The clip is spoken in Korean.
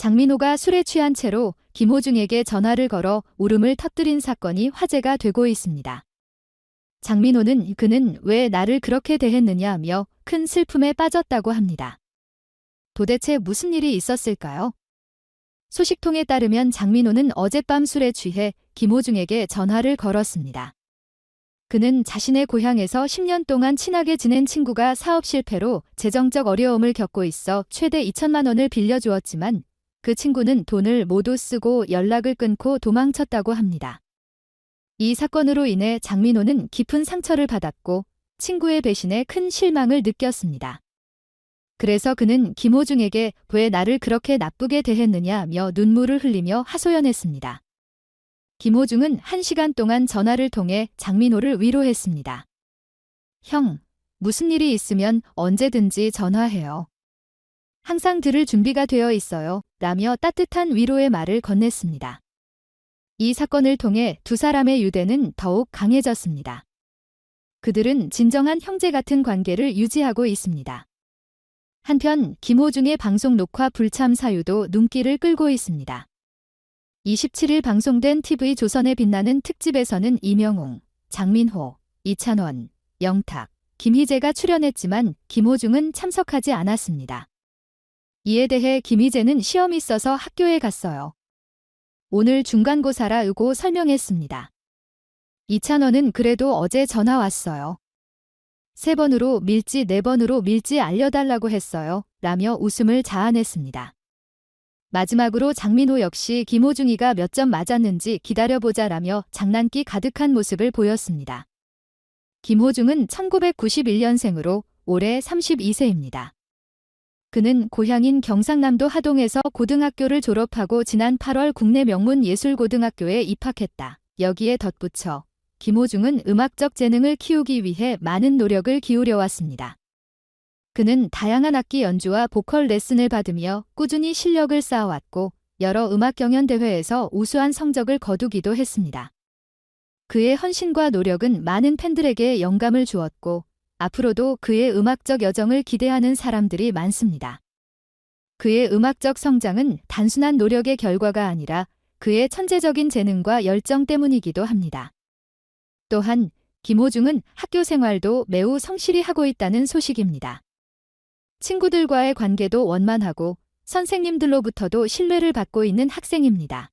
장민호가 술에 취한 채로 김호중에게 전화를 걸어 울음을 터뜨린 사건이 화제가 되고 있습니다. 장민호는 그는 왜 나를 그렇게 대했느냐며 큰 슬픔에 빠졌다고 합니다. 도대체 무슨 일이 있었을까요? 소식통에 따르면 장민호는 어젯밤 술에 취해 김호중에게 전화를 걸었습니다. 그는 자신의 고향에서 10년 동안 친하게 지낸 친구가 사업 실패로 재정적 어려움을 겪고 있어 최대 2천만 원을 빌려주었지만 그 친구는 돈을 모두 쓰고 연락을 끊고 도망쳤다고 합니다. 이 사건으로 인해 장민호는 깊은 상처를 받았고 친구의 배신에 큰 실망을 느꼈습니다. 그래서 그는 김호중에게 왜 나를 그렇게 나쁘게 대했느냐며 눈물을 흘리며 하소연했습니다. 김호중은 한 시간 동안 전화를 통해 장민호를 위로했습니다. 형, 무슨 일이 있으면 언제든지 전화해요. 항상 들을 준비가 되어 있어요. 라며 따뜻한 위로의 말을 건넸습니다. 이 사건을 통해 두 사람의 유대는 더욱 강해졌습니다. 그들은 진정한 형제 같은 관계를 유지하고 있습니다. 한편 김호중의 방송 녹화 불참 사유도 눈길을 끌고 있습니다. 27일 방송된 TV 조선에 빛나는 특집에서는 이명웅, 장민호, 이찬원, 영탁, 김희재가 출연했지만 김호중은 참석하지 않았습니다. 이에 대해 김희재는 시험 있어서 학교에 갔어요. 오늘 중간고사라 으고 설명했습니다. 이찬원은 그래도 어제 전화 왔어요. 세 번으로 밀지 네 번으로 밀지 알려달라고 했어요. 라며 웃음을 자아냈습니다. 마지막으로 장민호 역시 김호중이가 몇 점 맞았는지 기다려보자 라며 장난기 가득한 모습을 보였습니다. 김호중은 1991년생으로 올해 32세입니다. 그는 고향인 경상남도 하동에서 고등학교를 졸업하고 지난 8월 국내 명문 예술고등학교에 입학했다. 여기에 덧붙여 김호중은 음악적 재능을 키우기 위해 많은 노력을 기울여 왔습니다. 그는 다양한 악기 연주와 보컬 레슨을 받으며 꾸준히 실력을 쌓아왔고 여러 음악 경연 대회에서 우수한 성적을 거두기도 했습니다. 그의 헌신과 노력은 많은 팬들에게 영감을 주었고 앞으로도 그의 음악적 여정을 기대하는 사람들이 많습니다. 그의 음악적 성장은 단순한 노력의 결과가 아니라 그의 천재적인 재능과 열정 때문이기도 합니다. 또한 김호중은 학교 생활도 매우 성실히 하고 있다는 소식입니다. 친구들과의 관계도 원만하고 선생님들로부터도 신뢰를 받고 있는 학생입니다.